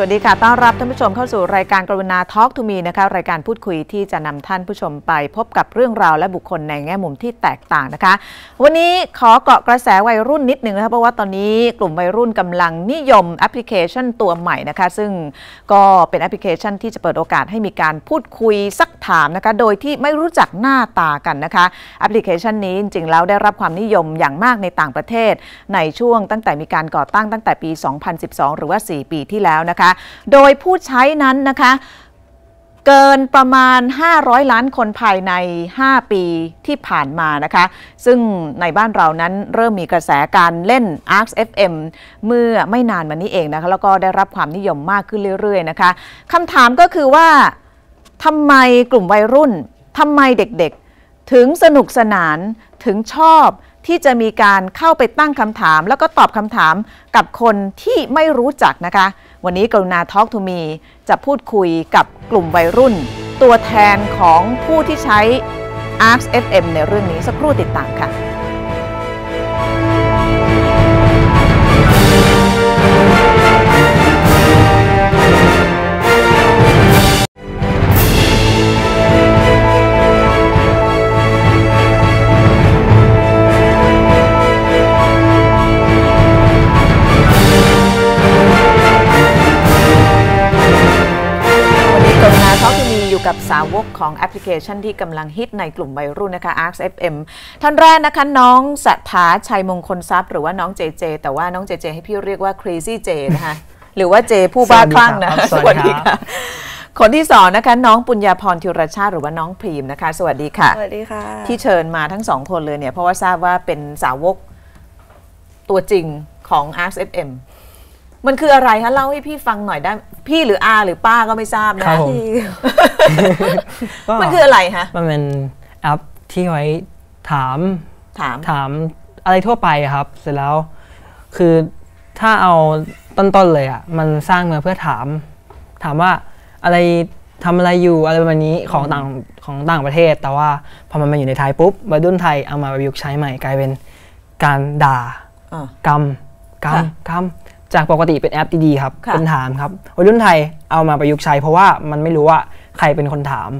สวัสดีค่ะ ต้อนรับท่านผู้ชมเข้าสู่รายการกรุณาทอล์กทูมีนะคะ รายการพูดคุยที่จะนำท่านผู้ชมไปพบกับเรื่องราวและบุคคลในแง่มุมที่แตกต่างนะคะ วันนี้ขอเกาะกระแสวัยรุ่นนิดหนึ่งนะคะเพราะว่าตอนนี้กลุ่มวัยรุ่นกำลังนิยมแอปพลิเคชันตัวใหม่นะคะ ซึ่งก็เป็นแอปพลิเคชันที่จะเปิดโอกาสให้มีการพูดคุยซักถามนะคะ โดยที่ไม่รู้จักหน้าตากันนะคะ แอปพลิเคชันนี้จริงๆแล้วได้รับความนิยมอย่างมากในต่างประเทศ ในช่วงตั้งแต่มีการก่อตั้งตั้งแต่ปี 2012 หรือว่า 4 ปีที่แล้วนะคะโดยผู้ใช้นั้นนะคะเกินประมาณ 500 ล้านคนภายใน 5 ปีที่ผ่านมานะคะ ซึ่งในบ้านเรานั้นเริ่มมีกระแสการเล่น Arc FM เมื่อไม่นานมานี้เองนะคะ แล้วก็ได้รับความนิยมมากขึ้นเรื่อยๆนะคะคำถามก็คือว่าทำไมกลุ่มวัยรุ่นทำไมเด็กๆ ถึงสนุกสนานถึงชอบที่จะมีการเข้าไปตั้งคำถาม แล้วก็ตอบคำถามกับคนที่ไม่รู้จักนะคะ วันนี้กรุณาทอล์กทูมีจะพูดคุยกับกลุ่มวัยรุ่น ตัวแทนของผู้ที่ใช้ Arc FM ในเรื่องนี้สักครู่ติดตามค่ะ ของแอปพลิเคชันที่กำลังฮิตในกลุ่มวัยรุ่นนะคะ Arc FM ท่านแรกนะคะน้องสัทธาชัยมงคลทรัพย์หรือว่าน้องเจเจ แต่ว่าน้องเจเจ ให้พี่เรียกว่า Crazy J นะคะหรือว่าเจผู้บ้าคลั่งนะสวัสดีครับคนที่สองนะคะน้องปุญญาพรธิรชาติหรือว่าน้องพรีมนะคะ สวัสดีค่ะ สวัสดีค่ะ ที่เชิญมาทั้งสองคนเลยเนี่ยเพราะว่าทราบว่าเป็นสาวกตัวจริงของ Arc FM มันคืออะไรคะเล่าให้พี่ฟังหน่อยได้ พี่หรืออาหรือป้าก็ไม่ทราบนะครับผม ก็มันคืออะไรคะมันเป็นแอปที่ไว้ถามถาม ถามอะไรทั่วไปอะครับ เสร็จแล้ว คือถ้าเอาต้นๆเลยอะมันสร้างมาเพื่อถาม ถามว่าอะไรทำอะไรอยู่อะไรประมาณนี้ของต่างของต่างประเทศ แต่ว่าพอมันมาอยู่ในไทยปุ๊บวัยรุ่นไทยเอามาประยุกต์ใช้ใหม่กลายเป็นการด่าอ่ากรรมกรรมค่ะกรรม จากปกติเป็นแอปดีๆครับค่ะเป็นถามครับวัยรุ่นไทยเอามาประยุกต์ใช้เพราะว่ามันไม่รู้ว่าใครเป็นคนถาม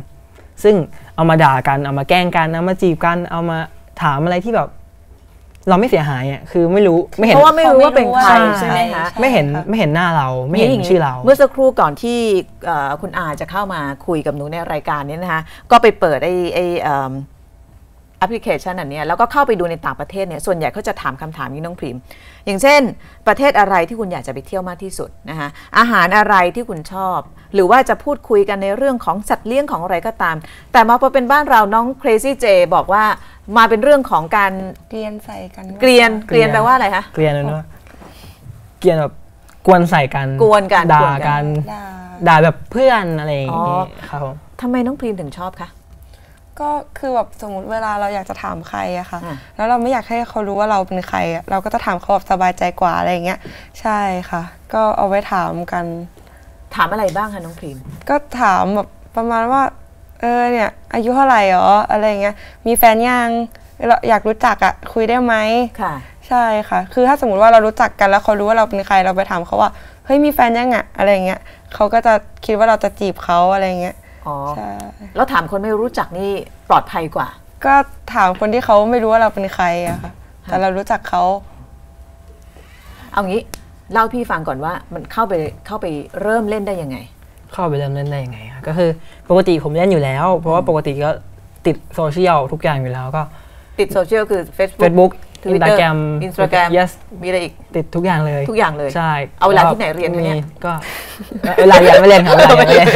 ซึ่งเอามาด่ากัน เอามาแกล้งกัน เอามาจีบกัน เอามาถามอะไรที่แบบ เราไม่เสียหายอะ คือไม่รู้ไม่เห็น เพราะว่าไม่รู้ว่าเป็นใครเขาไม่รู้ว่าใช่ไหมคะใช่ไม่เห็นไม่เห็นหน้าเรา ไม่เห็นย่างชื่อเรา เมื่อสักครู่ก่อนที่เอ่อคุณอาจะเข้ามาคุยกับหนูในรายการนี้นะคะ ก็ไปเปิดไอ้ไอ้เอิ่ม แอปพลิเคชันอันเนี้ยแล้วก็เข้าไปดูในต่างประเทศเนี่ยส่วนใหญ่เขาจะถามคำถามนี้น้องพริมอย่างเช่น ประเทศอะไรที่คุณอยากจะไปเที่ยวมากที่สุดนะคะอาหารอะไรที่คุณชอบ หรือว่าจะพูดคุยกันในเรื่องของสัตว์เลี้ยงของอะไรก็ตาม แต่มาพอเป็นบ้านเราน้อง Crazy J บอกว่ามาเป็นเรื่องของการเกลียนใส่กันเกลียนเกลียนแปลว่าอะไรคะเกลียนเลยว่าเกลียนแบบกวนใส่กันกวนกันด่ากวนกักันนด่าด่าแบบเพื่อนอะไรอย่างอ๋งี้อครับผมทำไมน้องพริมถึงชอบคะ ก็คือแบบสมมติเวลาเราอยากจะถามใครอะค่ะอะ แล้วเราไม่อยากให้เขารู้ว่าเราเป็นใครอะเราก็จะถามเขาแบบสบายใจกว่าอะไรอย่างเงี้ย ใช่ค่ะ ก็เอาไว้ถามกัน ถามอะไรบ้างคะน้องพริมก็ถามแบบประมาณว่า เออเนี่ย อายุเท่าไหร่หรออะไรอย่างเงี้ย มีแฟนยังเราอยากรู้จักอะคุยได้ไหมค่ะ ใช่ค่ะ คือถ้าสมมติว่าเรารู้จักกันแล้วเขารู้ว่าเราเป็นใครเราไปถามเขาว่าเฮ้ยมีแฟนยังอะอะไรอย่างเงี้ยเขาก็จะคิดว่าเราจะจีบเขาอะไรอย่างเงี้ย อ๋อใช่แล้วถามคนไม่รู้จักนี่ปลอดภัยกว่า ก็ถามคนที่เขาไม่รู้ว่าเราเป็นใครอะค่ะแต่เรารู้จักเขาเอางี้เล่าพี่ฟังก่อนว่ามันเข้าไปเข้าไปเริ่มเล่นได้ยังไง เข้าไปเริ่มเล่นได้ยังไงครับก็คือปกติผมเล่นอยู่แล้ว เพราะว่าปกติก็ติดโซเชียลทุกอย่างอยู่แล้วก็ติดโซเชียลคือ Facebook Facebook Twitter Instagram Instagram yes มีอะไรอีก ติดทุกอย่างเลย ทุกอย่างเลย ใช่ เอาเวลาที่ไหนเรียนคะเนี่ยมีก็เวลาเรียนไม่เล่นครับเวลาเรียนไม่เล่น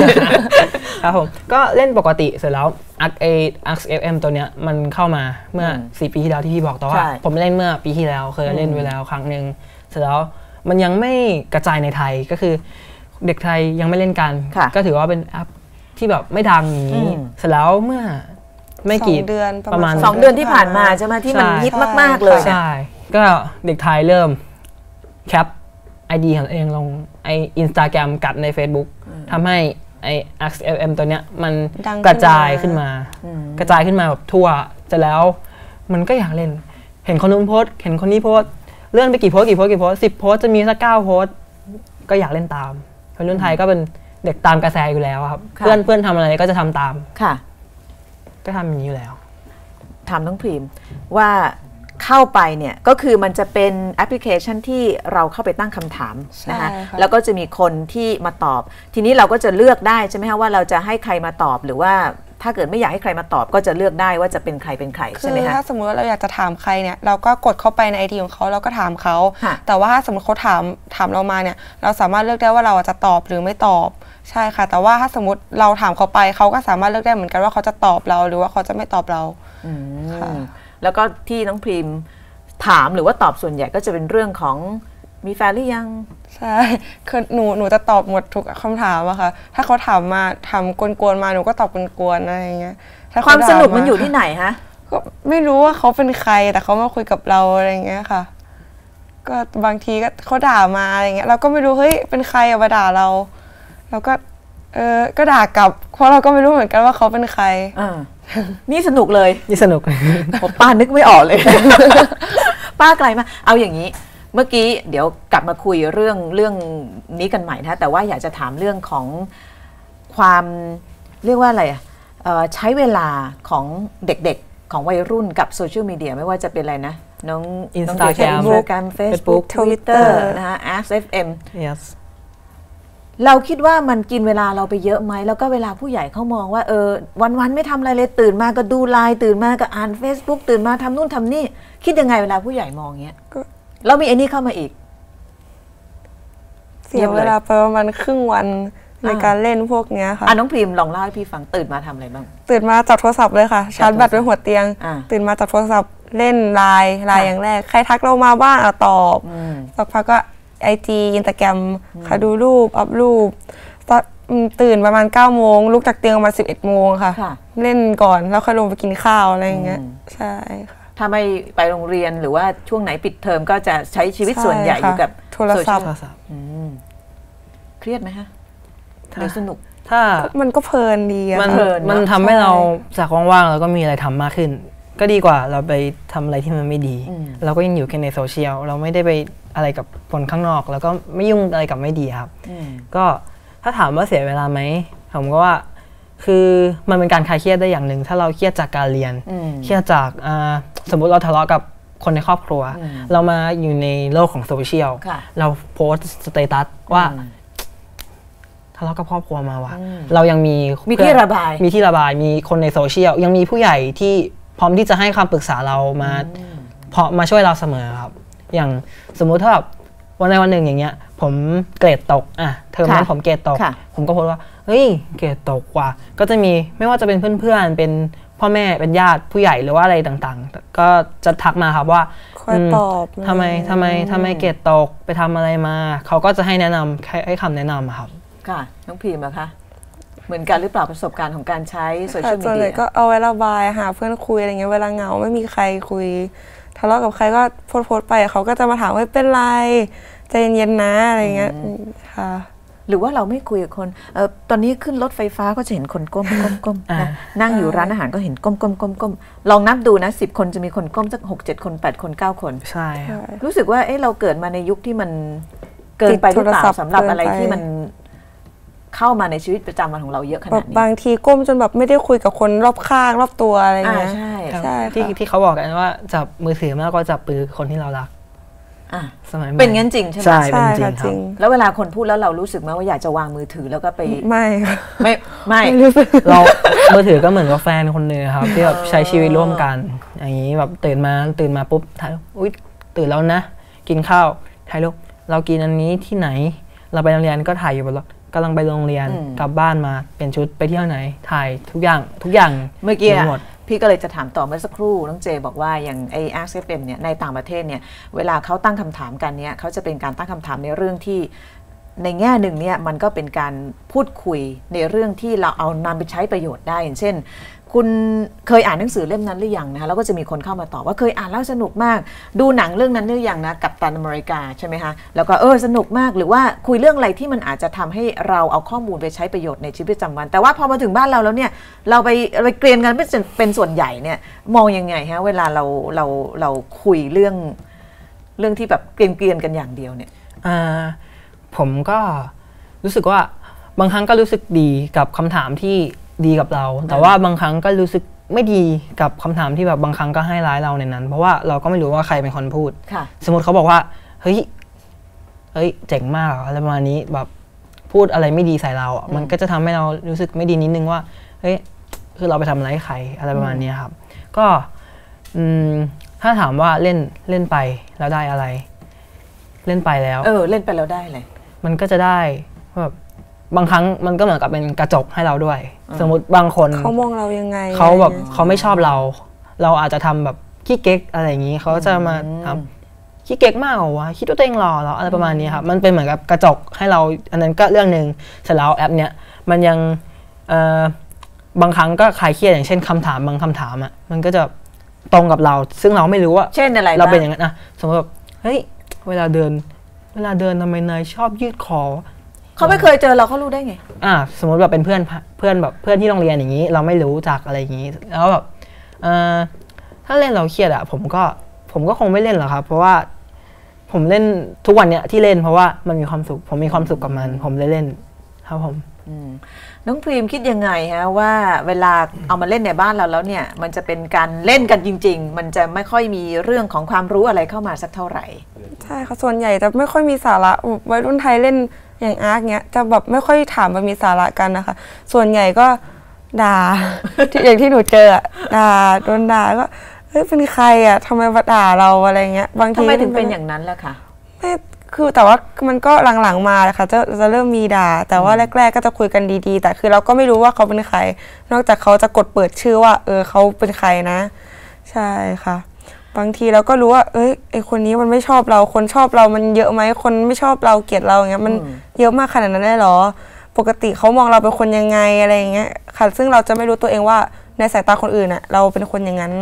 ครับผม ก็เล่นปกติเสร็จแล้วอักเออักเอฟเอ็มตัวเนี้ยมันเข้ามาเมื่อสี่ปีที่แล้วที่พี่บอกแต่ว่าใช่ผมเล่นเมื่อปีที่แล้วเคยเล่นไว้แล้วครั้งหนึ่งเสร็จแล้วมันยังไม่กระจายในไทยก็คือ เด็กไทยยังไม่เล่นกันค่ะก็ถือว่าเป็นแอปที่แบบไม่ดังอย่างนี้อืมเสร็จแล้วเมื่อ ไม่กี่สองเดือนประมาณประมาณสองเดือนที่ผ่านมาใช่ไหมที่มันใช่ฮิตมาก ๆ เลยใช่ก็เด็กไทยเริ่มแคปไอดีของตัวเองลงไออินสตาแกรมกัดใน Facebook ทำให้ไอ XFM ตัวเนี้ยมันดังขึ้นกระจายขึ้นมาอืมกระจายขึ้นมาแบบทั่วจะแล้ว มันก็อยากเล่น เห็นคนนู้นโพสต์เห็นคนนี้โพสต์เลื่อนไปกี่โพสต์กี่โพสต์กี่โพสต์สิบโพสต์จะมีสักเก้าโพสต์ก็อยากเล่นตามวัยรุ่นไทยก็เป็นเด็กตามกระแสอยู่แล้วครับค่ะเพื่อนเพื่อนทำอะไรก็จะทำตามค่ะ ก็ทำอย่างนี้อยู่แล้ว ถามน้องพรีมว่าเข้าไปเนี่ยก็คือมันจะเป็นแอปพลิเคชันที่เราเข้าไปตั้งคำถามนะคะใช่ค่ะ แล้วก็จะมีคนที่มาตอบ ทีนี้เราก็จะเลือกได้ใช่ไหมคะว่าเราจะให้ใครมาตอบหรือว่า ถ้าเกิดไม่อยากให้ใครมาตอบก็จะเลือกได้ว่าจะเป็นใครเป็นใครคืใช่ไหมอคะถ้าสมมติว่าเราอยากจะถามใครเนี่ยเราก็กดเข้าไปในไอทีของเขาเราก็ถามเขาค่ะแต่ว่าถ้าสมมติเขาถามถามเรามาเนี่ยเราสามารถเลือกได้ว่าเราจะตอบหรือไม่ตอบใช่ค่ะ แต่ว่าถ้าสมมติเราถามเขาไปเขาก็สามารถเลือกได้เหมือนกันว่าเขาจะตอบเราหรือว่าเขาจะไม่ตอบเราอืมค่ะแล้วก็ที่น้องพรีมถามหรือว่าตอบส่วนใหญ่ก็จะเป็นเรื่องของ มีแฟนหรือยังใช่คือหนูหนูจะตอบหมดทุกคำถามอะค่ะ ถ้าเขาถามมาถามกวนๆมาหนูก็ตอบกวนๆอะไรอย่างเงี้ยถ้ความเขสนุกถมันอยู่ที่ไหนฮะก็ไม่รู้ว่าเขาเป็นใครแต่เขามาคุยกับเราอะไรอย่างเงี้ยค่ะ ก็บางทีก็เขาด่ามาอะไรเงี้ยเราก็ไม่รู้เฮ้ยเป็นใครอะมาด่าเราเราก็เออก็ด่ากลับ เพราะเราก็ไม่รู้เหมือนกันว่าเขาเป็นใครอ่านี่สนุกเลย นี่สนุกผมป้านึกไม่ออกเลย ป้าไกลมากเอาอย่างนี้ เมื่อกี้เดี๋ยวกลับมาคุยเรื่องเรื่องนี้กันใหม่นะแต่ว่าอยากจะถามเรื่องของความเรียกว่าอะไรอะเอ่อใช้เวลาของเด็กๆของวัยรุ่นกับโซเชียลมีเดียไม่ว่าจะเป็นอะไรนะ น้องน้องเด็ก Instagram อินสตาแกรม Facebook Facebook Twitter นะคะ FM yes เราคิดว่ามันกินเวลาเราไปเยอะไหมแล้วก็เวลาผู้ใหญ่เขามองว่าเออวันๆไม่ทำอะไรเลยตื่นมาก็ดูไลน์ตื่นมาก็อ่าน Facebook ตื่นมาทำนู่นทำนี่ คิดยังไงเวลาผู้ใหญ่มองเงี้ยก็ แล้วมีไอ้นี่เข้ามาอีก เสียเวลาไปประมาณครึ่งวันในอ่าการเล่นพวกเนี้ยค่ะอะน้องพรีมลองเล่าให้พี่ฟังตื่นมาทำอะไรบ้าง ตื่นมาจับโทรศัพท์เลยค่ะชาร์จแบตไว้หัวเตียงอ่าตื่นมาจับโทรศัพท์เล่นไลน์ไลน์ค่ะอย่างแรก ใครทักเรามาบ้างอะตอบอืมสักพักก็ไอจีอินสตาแกรมค่ะดูรูปอัพรูปตอนอืมตื่นประมาณ9ก้าโมงลุกจากเตียงประมาณสิบเอ็ดโมงค่ะค่ะเล่นก่อนแล้วค่อยลงไปกินข้าวอะไรอย่างเงี้ยอืมใช่ค่ะ ถ้าไม่ไปโรงเรียนหรือว่าช่วงไหนปิดเทอมก็จะใช้ชีวิตส่วนใหญ่อยู่กับโทรศัพท์โทรศัพท์อืมเครียดไหมฮะหรือสนุก ถ้ามันก็เพลินดีอะมันเพลินเนอะมันทำให้ใช่เราจากว่างๆแล้วก็มีอะไรทำมากขึ้น ก็ดีกว่าเราไปทำอะไรที่มันไม่ดีอืมเราก็ยังอยู่แค่ในโซเชียลเราไม่ได้ไปอะไรกับคนข้างนอก แล้วก็ไม่ยุ่งอะไรกับไม่ดีครับอืมก็ถ้าถามว่าเสียเวลาไหมผมก็ว่าคือมันเป็นการคลายเครียดได้อย่างหนึ่ง ถ้าเราเครียดจากการเรียนอืมเครียดจากอ่า สมมุติเราทะเลาะกับคนในครอบครัวอืมเรามาอยู่ในโลกของโซเชียลค่ะเราโพสต์สเตตัสว่าอืมทะเลาะกับครอบครัวมาว่ะอืมเรายังมีมีเพื่อนที่ระบาย มีที่ระบายมีคนในโซเชียลยังมีผู้ใหญ่ที่พร้อมที่จะให้คำปรึกษาเรามาเพราะมาช่วยเราเสมอครับ อย่างสมมุติถ้าแบบวันใดวันหนึ่งอย่างเงี้ย ผมเกรดตกอะเทอมนั้นค่ะผมเกรดตกค่ะผมก็โพสต์ว่าเฮ้ยเกรดตกว่ะก็จะมีไม่ว่าจะเป็นเพื่อนๆเป็น พ่อแม่เป็นญาติผู้ใหญ่หรือว่าอะไรต่างๆ ก็จะทักมาครับว่าคอยมตอบทำไมทำไมทำไมเกรดตกไปทำอะไรมา เขาก็จะให้แนะนำให้ให้คำแนะนำอะครับ ค่ะ น้องพรีมอะคะเหมือนกันหรือเปล่าประสบการณ์ของการใช้โซเชีค่ะยลมีส่วนใหเดีญ่ยก็เอาไว้ระบายหาเพื่อนคุยอะไรเงี้ยเวลาเหงาไม่มีใครคุยทะเลาะกับใครก็โพสต์โพสต์ไปเขาก็จะมาถามว่าเป็นไรใจเย็นๆนะอะไรเงี้ยค่ะ หรือว่าเราไม่คุยกับคนเออตอนนี้ขึ้นรถไฟฟ้าก็จะเห็นคนก้มก้มก้มอ่านะนั่งอยู่ร้านอาหารก็เห็นก้มก้มก้มก้มลองนับดูนะสิบคนจะมีคนก้มสักหกเจ็ดคนแปดคนเก้าคน ใช่ครับรู้สึกว่าเอ๊ะเราเกิดมาในยุคที่มันเกินไปหรือเปล่าติดโทรศัพท์สำหรับอะไรเกินไปที่มันเข้ามาในชีวิตประจำวันของเราเยอะขแบนาบดนี้บางทีก้มจนแบบไม่ได้คุยกับคนรอบข้างรอบตัวอะไรอ่าเงี้ยใช่ครับใช่ที่ค่ะที่เขาบอกกันว่าจับมือถือมากกว่าจับปือคนที่เรารักอะ สมัยใหม่เป็นงั้นจริงใช่ไหมใช่ใช่เป็นจริค่ะงคจรัริบงแล้วเวลาคนพูดแล้วเรารู้สึกไหมว่าอยากจะวางมือถือแล้วก็ไปไม่ค่ะไม่ไม่ไม่รู้สึกเรามือถือก็เหมือนกับแฟนคนหนึ่งครับที่แบบใช้ชีวิตร่วมกัน อย่างนี้แบบตื่นมาตื่นมาปุ๊บถ่ายรูปอุ้ยตื่นแล้วนะ กินข้าวถ่ายรูปเรากินอันนี้ที่ไหน เราไปโรงเรียนก็ถ่ายอยู่บนรถกำลังไปโรงเรียนอืมกลับบ้านมาเปลี่ยนชุดไปเที่ยวไหนถ่ายทุกอย่างทุกอย่างเมื่อกี้มีอะหมด พี่ก็เลยจะถามต่อเมื่อสักครู่น้องเจบอกว่าอย่างไอ้ Ask FM เนี่ยในต่างประเทศเนี่ยเวลาเขาตั้งคำถามกันเนี่ยเขาจะเป็นการตั้งคำถามในเรื่องที่ในแง่หนึ่งเนี่ยมันก็เป็นการพูดคุยในเรื่องที่เราเอานำไปใช้ประโยชน์ได้อย่างเช่น คุณเคยอ่านหนังสือเล่มนั้นหรือยังนะคะแล้วก็จะมีคนเข้ามาตอบว่าเคยอ่านแล้วสนุกมาก ดูหนังเรื่องนั้นหรือยังนะกับตันอเมริกาใช่ไหมคะแล้วก็เออสนุกมากหรือว่าคุยเรื่องอะไรที่มันอาจจะทำให้เราเอาข้อมูลไปใช้ประโยชน์ในชีวิตประจำวัน แต่ว่าพอมาถึงบ้านเราแล้วเนี่ยเราไปไปเกรียนกันเป็นส่วนเป็นส่วนใหญ่เนี่ยมองยังไงฮะเวลาเราเราเราคุยเรื่องเรื่องที่แบบเกรียนเกรียนๆกันอย่างเดียวเนี่ยอ่าผมก็รู้สึกว่าบางครั้งก็รู้สึกดีกับคำถามที่ ดีกับเรา แต่ว่าบางครั้งก็รู้สึกไม่ดีกับคำถามที่แบบบางครั้งก็ให้ร้ายเราในนั้น เพราะว่าเราก็ไม่รู้ว่าใครเป็นคนพูดค่ะสมมติเขาบอกว่า เฮ้ย เฮ้ย เจ๋งมากอะอะไรประมาณนี้แบบพูดอะไรไม่ดีใส่เราอะมันก็จะทำให้เรารู้สึกไม่ดีนิดนึงว่า เฮ้ย คือเราไปทำอะไรให้ใครอะไรประมาณนี้ครับ ก็อืมถ้าถามว่าเล่นเล่นไปแล้วได้อะไร เล่นไปแล้ว เออ เล่นไปแล้วได้เลยมันก็จะได้แบบ บางครั้งมันก็เหมือนกับเป็นกระจกให้เราด้วย สมมติบางคนเขามองเรายังไงเขาแบบอะไรงี้ยเขาไม่ชอบเรา เราอาจจะทำแบบขี้เก๊กอะไรอย่างนี้เขาจะมาทำขี้เก๊กมากเหรอวะคิดว่าตัวเองหล่อเหรออะไรประมาณนี้ครับมันเป็นเหมือนกับกระจกให้เรา อันนั้นก็เรื่องหนึ่งเสร็จแล้วแอปเนี้ยมันยังเอ่อบางครั้งก็คลายเครียดอย่างเช่นคำถามบางคำถามอะมันก็จะตรงกับเรา ซึ่งเราไม่รู้ว่าเช่นอะไรเราเป็นอบ้ย่างนั้นนะสมมติแบบเฮ้ยเวลาเดิน เวลาเดินทำไมนายชอบยืดคอ เขาไม่เคยเจอเราเขารู้ได้ไง อ่า สมมติแบบเป็นเพื่อนเพื่อนแบบเพื่อนที่โรงเรียนอย่างนี้ เราไม่รู้จักอะไรอย่างนี้ แล้วแบบเอ่อถ้าเล่นเราเครียดอะผมก็ผมก็คงไม่เล่นหรอกครับ เพราะว่าผมเล่นทุกวันเนี้ยที่เล่นเพราะว่ามันมีความสุข ผมมีความสุขกับมัน ผมเลยเล่น ครับผมน้องพรีมคิดยังไงฮะว่าเวลาเอามาเล่นในบ้านเราแล้วเนี่ย มันจะเป็นการเล่นกันจริง ๆ มันจะไม่ค่อยมีเรื่องของความรู้อะไรเข้ามาสักเท่าไหร่ ใช่ค่ะส่วนใหญ่จะไม่ค่อยมีสาระวัยรุ่นไทยเล่น อย่างอาร์คเนี้ยจะแบบไม่ค่อยถามมันมีสาระกันนะคะ ส่วนใหญ่ก็ด่าที่อย่างที่หนูเจออะด่าโดนด่าก็เฮ้ยเป็นใครอะทำไมมาด่าเราอะไรเงี้ยบางทำทีไมถึงเป็นอย่างนั้นล่ะคะไม่คือแต่ว่ามันก็หลังๆมาเลยค่ะจะจะเริ่มมีด่า แต่ว่าแรก ๆ ก็จะคุยกันดีๆ แต่คือเราก็ไม่รู้ว่าเขาเป็นใคร นอกจากเขาจะกดเปิดชื่อว่า เออเขาเป็นใครนะ ใช่ค่ะ บางทีเราก็รู้ว่า เอ้ยไอคนนี้มันไม่ชอบเรา คนชอบเรามันเยอะไหมคนไม่ชอบเราเกลียดเราอย่างเงี้ยมันเยอะมากขนาดนั้นได้เหรอ ปกติเขามองเราเป็นคนยังไงอะไรอย่างเงี้ยค่ะซึ่งเราจะไม่รู้ตัวเองว่าในสายตาคนอื่นอะเราเป็นคนอย่างนั้น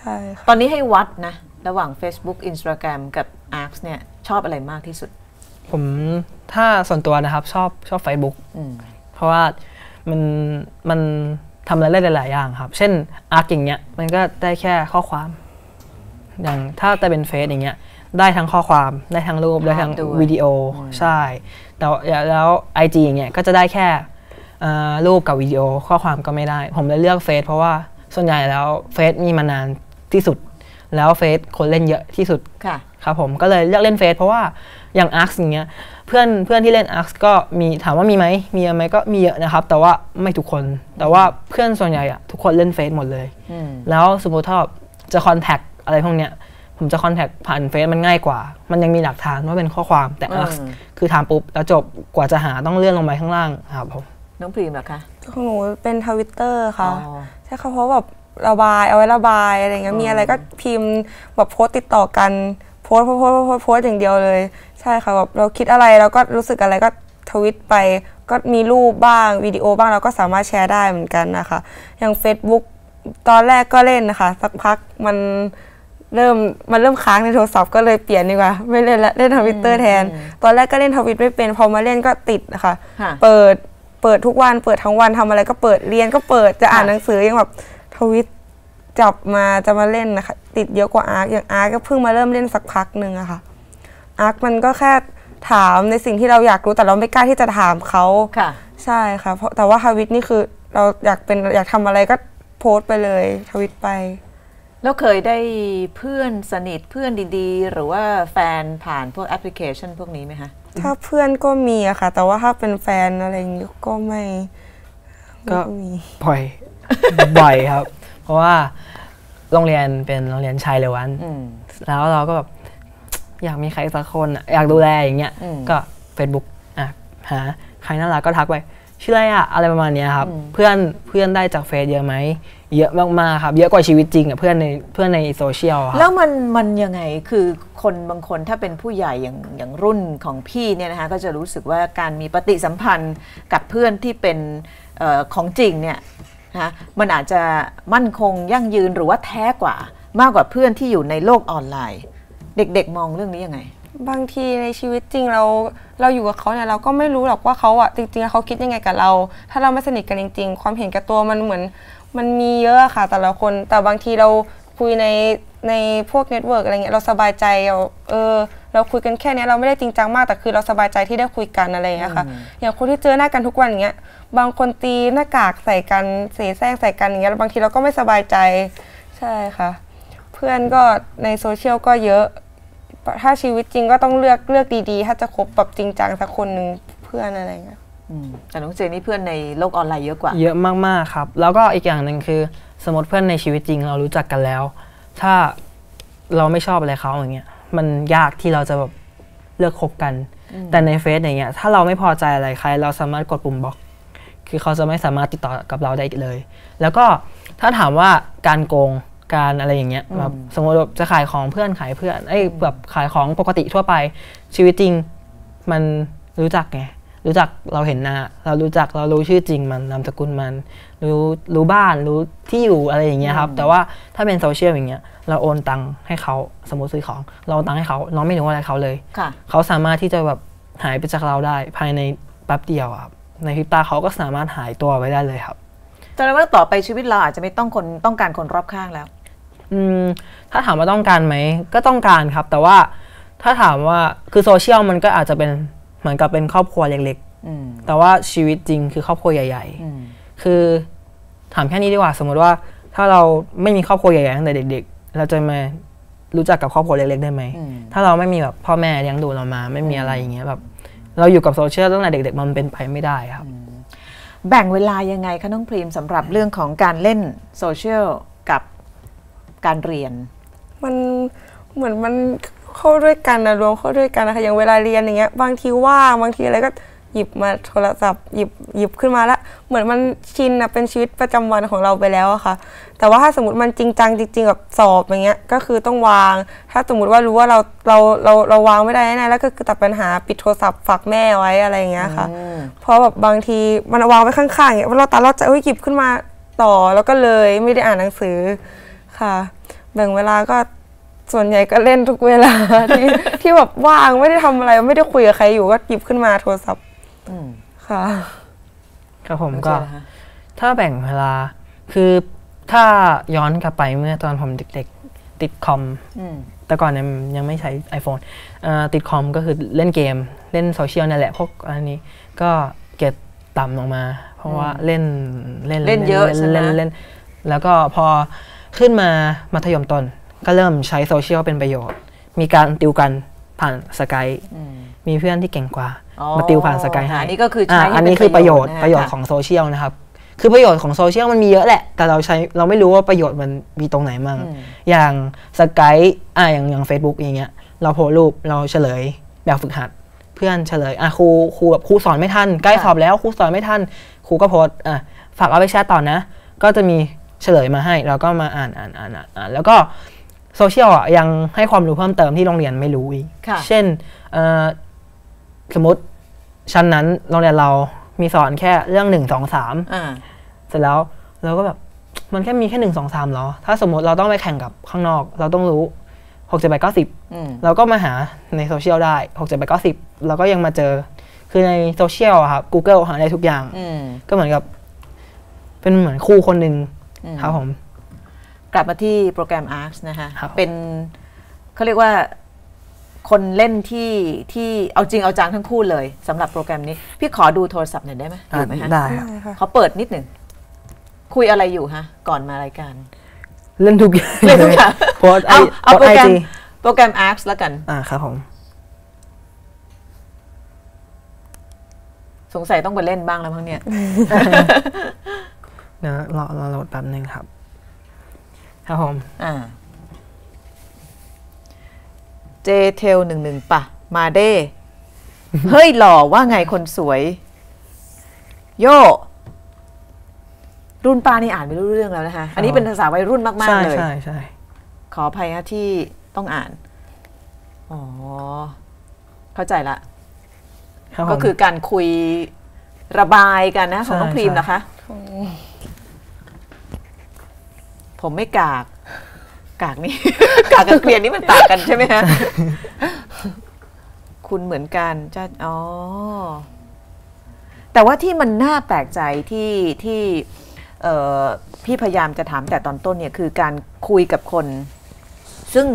ใช่ค่ะตอนนี้ให้วัดนะ ระหว่าง Facebook Instagram กับ a r c เนี่ยชอบอะไรมากที่สุด ผมถ้าส่วนตัวนะครับชอบชอบ Facebook อืมเพราะว่ามันมันทำอะไรได้หลายๆอย่างครับ เช่นอาร์กอย่างเงี้ยมันก็ได้แค่ข้อความ อย่างถ้าแต่เป็นเฟซอย่างเงี้ยได้ทั้งข้อความได้ทั้งรูปได้ทั้งด้วยวิดีโอใช่ แต่ว่าแล้ว IG อย่างเงี้ยก็จะได้แค่เอ่อรูปกับวิดีโอข้อความก็ไม่ได้ ผมเลยเลือกเฟซเพราะว่าส่วนใหญ่แล้วเฟซมีมานานที่สุด แล้วเฟซคนเล่นเยอะที่สุดค่ะครับผมก็เลยเลือกเล่นเฟซเพราะว่าอย่าง Arx อย่างเงี้ยเพื่อนเพื่อนที่เล่น Arx ก็มีถามว่ามีไหมมีเยอะไหมก็มีเยอะนะครับ แต่ว่าไม่ทุกคน แต่ว่าเพื่อนส่วนใหญ่อะทุกคนเล่นเฟซหมดเลยอืมแล้วสมมติถ้าจะคอนแทค อะไรพวกเนี้ยผมจะคอนแทคผ่านเฟซมันง่ายกว่า มันยังมีหลักฐานว่าเป็นข้อความแต่ Arx อืมคือถามปุ๊บแล้วจบกว่าจะหาต้องเลื่อนลงไปข้างล่างครับผมน้องพรีมเหรอคะของหนูเป็นทวิตเตอร์ค่ะอ๋อใช่ค่ะเพราะแบบระบายเอาไว้ระบายอะไรเงี้ยมีอะไรก็พิมพ์แบบโพสต์ติดต่อกันโพสต์โพสต์โพสต์โพสต์โพสต์อย่างเดียวเลย ใช่ค่ะแบบเราคิดอะไรเราก็รู้สึกอะไรก็ทวิตไปก็มีรูปบ้างวิดีโอบ้างเราก็สามารถแชร์ได้เหมือนกันนะคะอย่าง Facebook ตอนแรกก็เล่นนะคะ สักพักมัน เริ่มมันเริ่มค้างในโทรศัพท์ก็เลยเปลี่ยนดีกว่า ไม่เล่นละเล่นทวิตเตอร์แทน ตอนแรกก็เล่นทวิตไม่เป็นพอมาเล่นก็ติดนะคะค่ะเปิดเปิดทุกวันเปิดทั้งวันทำอะไรก็เปิดเรียนก็เปิดจะอ่านค่ะหนังสือยังแบบทวิตจับมาจะมาเล่นนะคะติดเยอะกว่าอาร์คอย่างอาร์คก็เพิ่งมาเริ่มเล่นสักพักหนึ่งอะค่ะอาร์คมันก็แค่ถามในสิ่งที่เราอยากรู้แต่เราไม่กล้าที่จะถามเขาค่ะ ใช่ค่ะ เพราะแต่ว่าทวิตนี่คือเราอยากเป็นอยากทำอะไรก็โพสต์ไปเลยทวิตไป แล้วเคยได้เพื่อนสนิทเพื่อนดีๆ หรือว่าแฟนผ่านพวกแอปพลิเคชันพวกนี้ไหมคะ ถ้าเพื่อนก็มีอะค่ะ แต่ว่าถ้าเป็นแฟนอะไรอย่างงี้ก็ไม่ก็ไม่มีบ่อยบ่อยครับ เพราะว่าโรงเรียนเป็นโรงเรียนชายเลวันอืมแล้วเราก็แบบอยากมีใครสักคนอะอยากดูแลอย่างเงี้ยอืมก็ Facebook อะหาใครน่ารักก็ทักไปชื่ออะไรอะอะไรประมาณเนี้ยครับอืมเพื่อนเพื่อนได้จากเฟซเยอะไหม เยอะมากๆครับ เยอะกว่าชีวิตจริงอะเพื่อนในเพื่อนในโซเชียลอะครับ แล้วมันมันยังไงคือคนบางคนถ้าเป็นผู้ใหญ่อย่างอย่างรุ่นของพี่เนี่ยนะคะก็จะรู้สึกว่าการมีปฏิสัมพันธ์กับเพื่อนที่เป็นเออของจริงเนี่ยนะคะมันอาจจะมั่นคงยั่งยืนหรือว่าแท้กว่ามากกว่าเพื่อนที่อยู่ในโลกออนไลน์ เด็กๆ มองเรื่องนี้ยังไง บางทีในชีวิตจริงเราเราอยู่กับเขาเนี่ยเราก็ไม่รู้หรอกว่าเขาอะจริงๆแล้วเขาคิดยังไงกับเรา ถ้าเราไม่สนิทกันจริง ๆ ความเห็นแก่ตัวมันเหมือน มันมีเยอะอะค่ะ แต่ละคน แต่บางทีเราคุยในในพวกเน็ตเวิร์กอะไรเงี้ยเราสบายใจเราเออ เราคุยกันแค่เนี้ยเราไม่ได้จริงจังมากแต่คือเราสบายใจที่ได้คุยกันอะไรอย่างเงี้ยค่ะ อย่างคนที่เจอหน้ากันทุกวันอย่างเงี้ยบางคนตีหน้ากากใส่กันเสแสร้งใส่กันอย่างเงี้ยแล้วบางทีเราก็ไม่สบายใจใช่ค่ะ เพื่อนก็ในโซเชียลก็เยอะ ถ้าชีวิตจริงก็ต้องเลือกเลือกดีๆ ถ้าจะคบแบบจริงจังสักคนหนึ่งเพื่อนอะไรเงี้ยอืม แต่น้องเจนนี่เพื่อนในโลกออนไลน์เยอะกว่า เยอะมากๆครับ แล้วก็อีกอย่างหนึ่งคือ สมมติเพื่อนในชีวิตจริงเรารู้จักกันแล้ว ถ้าเราไม่ชอบอะไรเขาอย่างเงี้ยมันยากที่เราจะแบบเลือกคบกัน แต่ในเฟซอย่างเงี้ยถ้าเราไม่พอใจอะไรใคร เราสามารถกดปุ่มบล็อก คือเขาจะไม่สามารถติดต่อกับเราได้อีกเลย แล้วก็ถ้าถามว่าการโกงการอะไรอย่างเงี้ยแบบสมมติแบบจะขายของเพื่อนขายเพื่อนไอ้ยแบบขายของปกติทั่วไปชีวิตจริงมันรู้จักไง รู้จักเราเห็นหน้าเรารู้จักเรารู้ชื่อจริงมันนามสกุลมัน รู้รู้บ้านรู้ที่อยู่อะไรอย่างเงี้ยครับ แต่ว่าถ้าเป็นโซเชียลอย่างเงี้ยเราโอนตังค์ให้เขาสมมติซื้อของ เราโอนตังค์ให้เขาเราไม่รู้อะไรเขาเลยค่ะเขาสามารถที่จะแบบหายไปจากเราได้ภายในแป๊บเดียวอะครับในพริบตาเขาก็สามารถหายตัวไปได้เลยครับแสดงว่าต่อไปชีวิตเราอาจจะไม่ต้องคนต้องการคนรอบข้างแล้วอืมถ้าถามว่าต้องการไหมก็ต้องการครับ แต่ว่าถ้าถามว่าคือโซเชียลมันก็อาจจะเป็น เหมือนกับเป็นครอบครัวเล็กอืมๆแต่ว่าชีวิตจริงคือครอบครัวใหญ่อืมๆคือถามแค่นี้ดีกว่า สมมติว่าถ้าเราไม่มีครอบครัวใหญ่ๆตั้งแต่เด็ก ๆ เราจะมารู้จักกับครอบครัวเล็กๆได้ไหมอืมถ้าเราไม่มีแบบพ่อแม่เลี้ยงดูเรามา ไม่มีอะไรอย่างเงี้ยแบบเราอยู่กับโซเชียลตั้งแต่เด็ก ๆ มันเป็นไปไม่ได้ครับ แบ่งเวลายังไงคะน้องพรีมสำหรับเรื่องของการเล่นโซเชียลกับการเรียน มันเหมือนมัน เข้าด้วยกันนะรวมเข้าด้วยกันนะคะอย่างเวลาเรียนอย่างเงี้ยบางทีว่างบางทีอะไรก็หยิบมาโทรศัพท์หยิบหยิบขึ้นมาแล้วเหมือนมันชินอะเป็นชีวิตประจำวันของเราไปแล้วอะค่ะ แต่ว่าถ้าสมมติมันจริงจังจริงๆแบบสอบอย่างเงี้ยก็คือต้องวาง ถ้าสมมติว่ารู้ว่าเราเราเราเราวางไม่ได้แน่ๆแล้วก็คือตัดปัญหาปิดโทรศัพท์ฝากแม่ไว้อะไรอย่างเงี้ยค่ะ เพราะแบบบางทีมันวางไว้ข้างๆอย่างเงี้ยเราตัดเราจะเอ้ยหยิบขึ้นมาต่อแล้วก็เลยไม่ได้อ่านหนังสือค่ะ แบ่งเวลาก็ ส่วนใหญ่ก็เล่นทุกเวลาที่ที่แบบว่างไม่ได้ทำอะไรไม่ได้คุยกับใครอยู่ก็หยิบขึ้นมาโทรศัพท์อืมค่ะครับผมน้องก็เจนนะคะถ้าแบ่งเวลา คือถ้าย้อนกลับไปเมื่อตอนผมเด็กๆ ติดคอมอืมแต่ก่อนเนี่ยยังไม่ใช้ iPhone อ่าติดคอมก็คือเล่นเกม เล่นโซเชียลนั่นแหละพวกอันนี้ก็เก็บต่ำลงมา เพราะว่าเล่นเล่นเล่นเยอะใช่ไหมเล่นเล่นเล่นแล้วก็พอขึ้นมามัธยมต้น ก็เริ่มใช้โซเชียลเป็นประโยชน์ มีการติวกันผ่านสกายอืมมีเพื่อนที่เก่งกว่าอ๋อมาติวผ่านสกายให้อันนี้ก็คือใช้ให้อันนี้เป็นคือประโยชน์ประประโยโยชชน์น์ของโซเชียลนะครับ คือประโยชน์ของโซเชียลมันมีเยอะแหละ แต่เราใช้เราไม่รู้ว่าประโยชน์มันมีตรงไหนมั่งอย่างสกายอะอย่างอย่าง Facebook อย่างเงี้ย เราโพสต์รูปเราเฉลยแบบฝึกหัด เพื่อนเฉลยอะครูครูแบบครูสอนไม่ทันใกล้สอบแล้วครูสอนไม่ทันครูก็โพสต์อะฝากเอาไปแชร์ต่อนะ ก็จะมีเฉลยมาให้เราก็มาอ่านอ่านอ่านอ่านอ่านแล้วก็ โซเชียลอะยังให้ความรู้เพิ่มเติมที่โรงเรียนไม่รู้อีกค่ะเช่นเอ่อสมมติชั้นนั้นโรงเรียนเรามีสอนแค่เรื่องหนึ่งสองสามอ่าเสร็จแล้วเราก็แบบมันแค่มีแค่หนึ่งสองสามเหรอ ถ้าสมมติเราต้องไปแข่งกับข้างนอก เราต้องรู้หกเจ็ดแปดเก้าสิบอืมเราก็มาหาในโซเชียลได้หกเจ็ดแปดเก้าสิบเราก็ยังมาเจอ คือในโซเชียลอะครับ Google หาได้ทุกอย่างอืมก็เหมือนกับ เป็นเหมือนครูคนหนึ่งอืมครับผม กลับมาที่โปรแกรม ARCS นะคะครับเป็นเขาเรียกว่าคนเล่นที่ที่เอาจริงเอาจังทั้งคู่เลยสำหรับโปรแกรมนี้ พี่ขอดูโทรศัพท์หน่อยได้ไหมอยู่ไหมฮะได้ครับขอเปิดนิดหนึ่งคุยอะไรอยู่ฮะ ก่อนมารายการ เล่นทุกอย่างเล่นทุกอย่างโพสไอเอาเอาโพสโปรไอแกรมจีโปรแกรม ARCS แล้วกัน อ่าครับผมสงสัยต้องไปเล่นบ้างแล้วมั้งเนี่ยเดี๋ยวรอรอโหลดแป๊บนึงครับ ครับผมอ่าเจเทลหนึ่งหนึ่งป่ะมาเด้ เฮ้ยหล่อว่าไงคนสวย โย รุ่นป้านี่อ่านไม่รู้เรื่องแล้วนะคะ อันนี้เป็นภาษาวัยรุ่นมากใช่ๆเลย ใช่ใช่ขออภัยนะที่ต้องอ่าน อ๋อ เข้าใจละครับผมก็คือการคุยระบายกันนะ ของน้องใช่พรีมใช่นะคะ ผมไม่กาก กากนี่ กากกับเกลียนนี่มันต่างกันใช่ไหมฮะ คุณเหมือนกันจะอ๋อ แต่ว่าที่มันน่าแปลกใจที่ที่เอ่อพี่พยายามจะถามแต่ตอนต้นเนี่ยคือการคุยกับคน ซึ่ง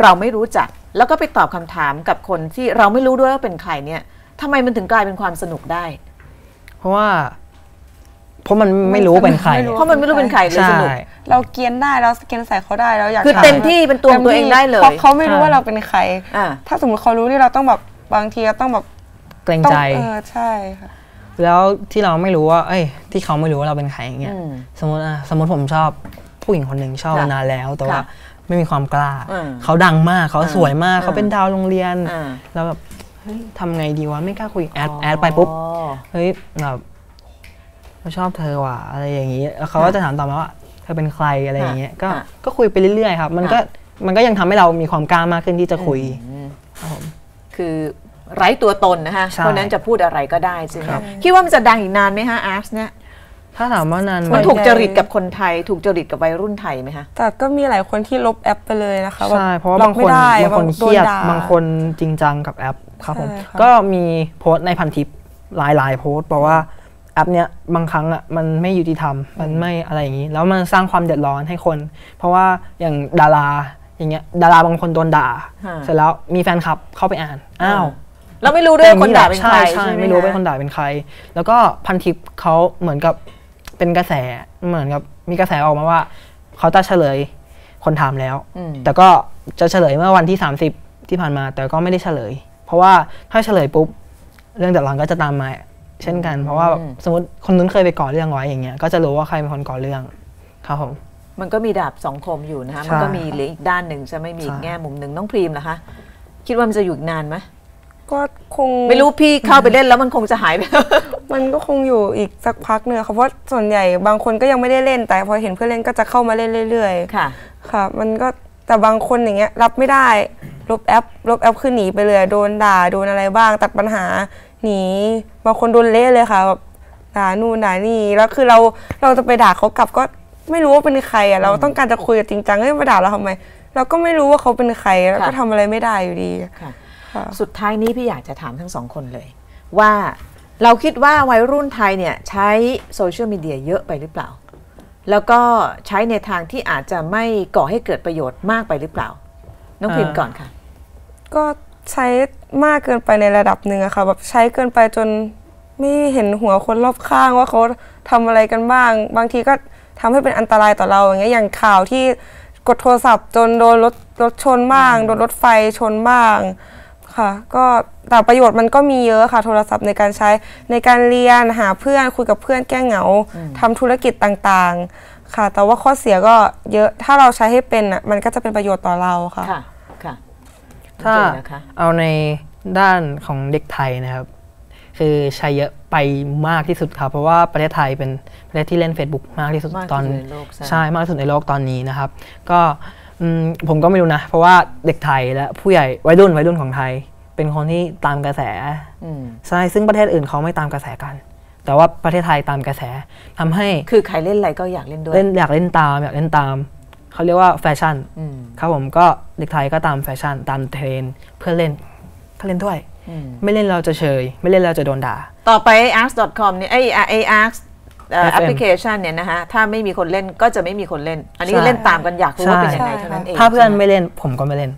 เราไม่รู้จัก แล้วก็ไปตอบคำถามกับคนที่เราไม่รู้ด้วยว่าเป็นใครเนี่ยทำไมมันถึงกลายเป็นความสนุกได้ เพราะว่า เพราะมันไม่รู้ว่าเป็นใครไม่รู้เพราะมันไม่รู้เป็นใครเลยใช่สนุก เราเกรียนได้เราเกรียนใส่เขาได้เราอยากคือถาเต็มที่เป็นตัวของตัวเองได้เลยเพราะเขาไม่รู้ใช่ว่าเราเป็นใครอ่าถ้าสมมติเขารู้นี่เราต้องแบบบางทีเราต้องแบบเกรงต้องใจเออใช่ค่ะแล้วที่เราไม่รู้ว่า เอ้ย ที่เขาไม่รู้ว่าเราเป็นใครอย่างเงี้ยอืมสมมติอะสมมติผมชอบผู้หญิงคนหนึ่งชอบค่ะมานานแล้วแต่ว่าค่ะไม่มีความกล้าอืมเขาดังมากเขาอ่าสวยมากอ่าเขาเป็นดาวโรงเรียนอ่าแล้วแบบเฮ้ยทำไงดีวะไม่กล้าคุยแอดแอดไปปุ๊บอ๋อเฮ้ยแบบเราชอบเธอว่ะอะไรอย่างนี้แล้วเขาก็ค่ะจะถามต่อมาว่าเธอเป็นใครอะไรอย่างเงี้ยก็ค่ะก็คุยไปเรื่อยๆครับ มันก็ค่ะมันก็ยังทำให้เรามีความกล้ามากขึ้นที่จะคุยอืมครับผมคือไร้ตัวตนนะคะใช่เพราะฉะนั้นจะพูดอะไรก็ได้ใช่ไหมครับคิดว่ามันจะดังอีกนานไหมฮะอาร์ตเนี่ยถ้าถามว่านานไหมมันถูกจริตกับคนไทย ถูกจริตกับวัยรุ่นไทยไหมคะแต่ก็มีหลายคนที่ลบแอปไปเลยนะคะแบบใช่เพราะว่าลบางคนไม่ได้บางคนโดเครียดด่บางคนจริงจังกับแอปครับผมใช่ค่ะก็มีโพสต์ในพันทิปหลายหลายๆโพสต์บอกว่า แอปเนี้ยบางครั้งอะมันไม่ยุติธรรมมันไม่อะไรอย่างนี้ แล้วมันสร้างความเดือดร้อนให้คน เพราะว่าอย่างดาราอย่างเงี้ยดาราบางคนโดนด่าฮะเสร็จแล้วมีแฟนคลับเข้าไปอ่านอ้าวเราไม่รู้ด้วยว่าคนด่าเป็นใครใช่ใช่ใช่ไหมไม่รู้คะเป็นคนด่าเป็นใคร แล้วก็พันทิปเขาเหมือนกับเป็นกระแสเหมือนกับมีกระแสออกมาว่าเขาจะเฉลยคนถามแล้วอืมแต่ก็จะเฉลยเมื่อวันที่ 30 ที่ผ่านมา แต่ก็ไม่ได้เฉลย เพราะว่าถ้าเฉลยปุ๊บ เรื่องเดือดร้อนก็จะตามมา เช่นกัน เพราะว่าแบบอืมสมมติคนนู้นเคยไปก่อเรื่องไว้อย่างเงี้ยก็จะรู้ว่าใครเป็นคนก่อเรื่องครับผมมันก็มีดาบสองคมอยู่นะคะใช่มันก็มีเหลืออีกด้านหนึ่งใช่ไหมมีอีกใช่แง่มุมหนึ่งน้องพรีมนะคะ คิดว่ามันจะอยู่อีกนานไหมก็คงไม่รู้พี่เข้าไปเล่นแล้วมันคงจะหายไปมันก็คงอยู่อีกสักพักเนื้อะค่ะเพราะส่วนใหญ่บางคนก็ยังไม่ได้เล่น แต่พอเห็นเพื่อนเล่นก็จะเข้ามาเล่นเรื่อยค่ะๆค่ะ มันก็แต่บางคนอย่างเงี้ยรับไม่ได้ ลบแอป ลบแอปคือหนีไปเลยโดนด่าโดนอะไรบ้างตัดปัญหา หนีบางคนโดนเละเลยค่ะแบบด่านู่นด่านี่แล้วคือเราเราจะไปด่าเขากลับก็ไม่รู้ว่าเป็นใครอะเราต้องการจะคุยกับจริงจังเฮ้ยมาด่าเราทำไม เราก็ไม่รู้ว่าเขาเป็นใครแล้วก็ค่ะทำอะไรไม่ได้อยู่ดีค่ะค่ะสุดท้ายนี้พี่อยากจะถามทั้งสองคนเลย ว่าเราคิดว่าวัยรุ่นไทยเนี่ยใช้โซเชียลมีเดียเยอะไปหรือเปล่า แล้วก็ใช้ในทางที่อาจจะไม่ก่อให้เกิดประโยชน์มากไปหรือเปล่า น้องพิมพ์อ่าก่อนค่ะ ก็ ใช้มากเกินไปในระดับหนึ่งอะค่ะแบบใช้เกินไปจนไม่เห็นหัวคนรอบข้างว่าเขาทำอะไรกันบ้าง บางทีก็ทำให้เป็นอันตรายต่อเราอย่างเงี้ยอย่างข่าวที่กดโทรศัพท์ จนโดนรถรถชนบ้างโดนรถไฟชนบ้างค่ะ ก็แต่ประโยชน์มันก็มีเยอะค่ะ โทรศัพท์ในการใช้ในการเรียนหาเพื่อนคุยกับเพื่อนแก้เหงาทำธุรกิจต่างๆ ค่ะ แต่ว่าข้อเสียก็เยอะถ้าเราใช้ให้เป็นอะมันก็จะเป็นประโยชน์ต่อเราค่ะค่ะค่ะ ถ้าเจนนะคะเอาในด้านของเด็กไทยนะครับ คือใช้เยอะไปมากที่สุดครับ เพราะว่าประเทศไทยเป็นประเทศที่เล่น Facebook มากที่สุดมากที่ตอนสุดในโลกใช่ใช่มากที่สุดในโลกตอนนี้นะครับ ก็อืมผมก็ไม่รู้นะ เพราะว่าเด็กไทยและผู้ใหญ่วัยรุ่นวัยรุ่นของไทย เป็นคนที่ตามกระแสอืมใช่ซึ่งประเทศอื่นเขาไม่ตามกระแสกัน แต่ว่าประเทศไทยตามกระแสทำให้คือใครเล่นอะไรก็อยากเล่นด้วยเล่นอยากเล่นตามอยากเล่นตาม เขาเรียกว่าแฟชั่นอืมครับผมก็เด็กไทยก็ตามแฟชั่น ตามเทรนด์เพื่อเล่นก็เล่นด้วยอืมไม่เล่นเราจะเฉย ไม่เล่นเราจะโดนด่า ต่อไป arts.com เนี่ยไอ้ไอ้ arts เอ่อ FM แอปพลิเคชันเนี่ยนะคะถ้าไม่มีคนเล่นก็จะไม่มีคนเล่น อันนี้ใช่เล่นตามกันอยากรู้ว่าเป็นยังไงใช่เท่านั้นเองถ้าเพื่อนใช่หไม่เล่นผมก็ไม่เล่น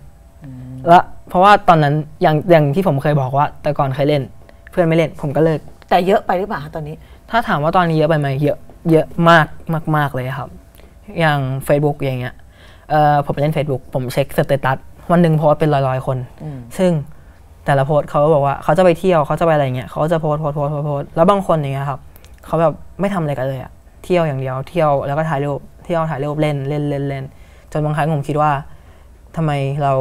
แล้วเพราะว่าตอนนั้นอย่างอย่างที่ผมเคยบอกว่า แต่ก่อนเคยเล่น เพื่อนไม่เล่นผมก็เลิกแต่เยอะไปหรือเปล่าคะตอนนี้ ถ้าถามว่าตอนนี้เยอะไปไหมเยอะเยอะมากมากมากเลยครับ อย่าง Facebook อย่างเงี้ยเอ่อผมไปเล่น Facebook ผมเช็คสเตตัสวันหนึ่งโพสต์เป็นร้อยๆคนอืมซึ่งแต่ละโพสต์เขาก็บอกว่าเขาจะไปเที่ยวเขาจะไปอะไรเงี้ยเขาก็จะโพสต์โพสต์โพสต์โพสต์โพสต์แล้วบางคนอย่างเงี้ยครับเขาแบบไม่ทำอะไรกันเลยอะเที่ยวอย่างเดียวเที่ยวแล้วก็ถ่ายรูปเที่ยวถ่ายรูปเล่นเล่นเล่นเล่นจนบางครั้งผมคิดว่าทำไมเรา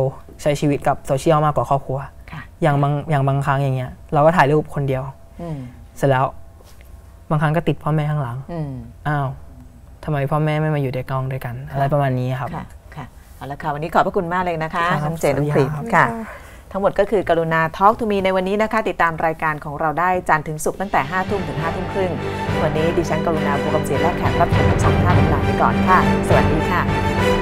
ใช้ชีวิตกับโซเชียลมากกว่าครอบครัวค่ะอย่างบางอย่างบางครั้งอย่างเงี้ย เราก็ถ่ายรูปคนเดียวอืมเสร็จแล้ว บางครั้งก็ติดพ่อแม่ข้างหลังอืมอ้าว ทำไมพ่อแม่ไม่มาอยู่ในกองด้วยกัน อะไรประมาณนี้ครับค่ะค่ะเอาละค่ะวันนี้ขอบพระคุณมากเลยนะคะครับน้องเจนน้องสวัพสดีรีมครับค่ะ ทั้งหมดก็คือกรุณา Talk to me ในวันนี้นะคะ ติดตามรายการของเราได้จันทร์ถึงศุกร์ตั้งแต่5ทุ่มถึง5ทุ่มครึ่งวันนี้ดิฉันกรุณาภูกำเสียและแขกรับเชิญทั้งสองท่านลาไปก่อนค่ะ สวัสดีค่ะ